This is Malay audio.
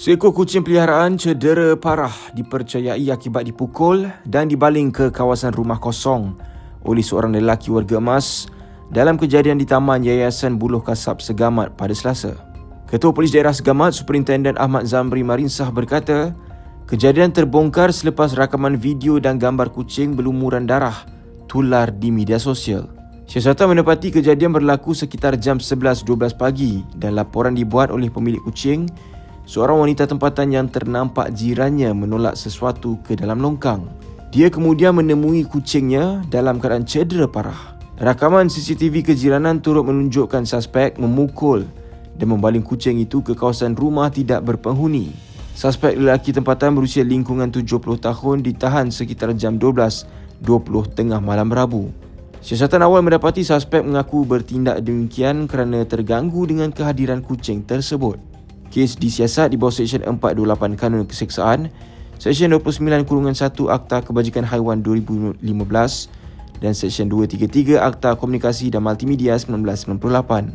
Seekor kucing peliharaan cedera parah dipercayai akibat dipukul dan dibaling ke kawasan rumah kosong oleh seorang lelaki warga emas dalam kejadian di Taman Yayasan Buluh Kasab Segamat pada Selasa. Ketua Polis Daerah Segamat, Superintenden Ahmad Zamri Marinsah berkata, kejadian terbongkar selepas rakaman video dan gambar kucing berlumuran darah tular di media sosial. Siasatan menepati kejadian berlaku sekitar jam 11.12 pagi dan laporan dibuat oleh pemilik kucing seorang wanita tempatan yang ternampak jirannya menolak sesuatu ke dalam longkang. Dia kemudian menemui kucingnya dalam keadaan cedera parah. Rakaman CCTV kejiranan turut menunjukkan suspek memukul dan membaling kucing itu ke kawasan rumah tidak berpenghuni. Suspek lelaki tempatan berusia lingkungan 70 tahun ditahan sekitar jam 12.20 tengah malam Rabu. Siasatan awal mendapati suspek mengaku bertindak demikian kerana terganggu dengan kehadiran kucing tersebut. Kes disiasat di bawah Seksyen 428 Kanun Keseksaan, Seksyen 29 Kurungan 1 Akta Kebajikan Haiwan 2015 dan Seksyen 233 Akta Komunikasi dan Multimedia 1998.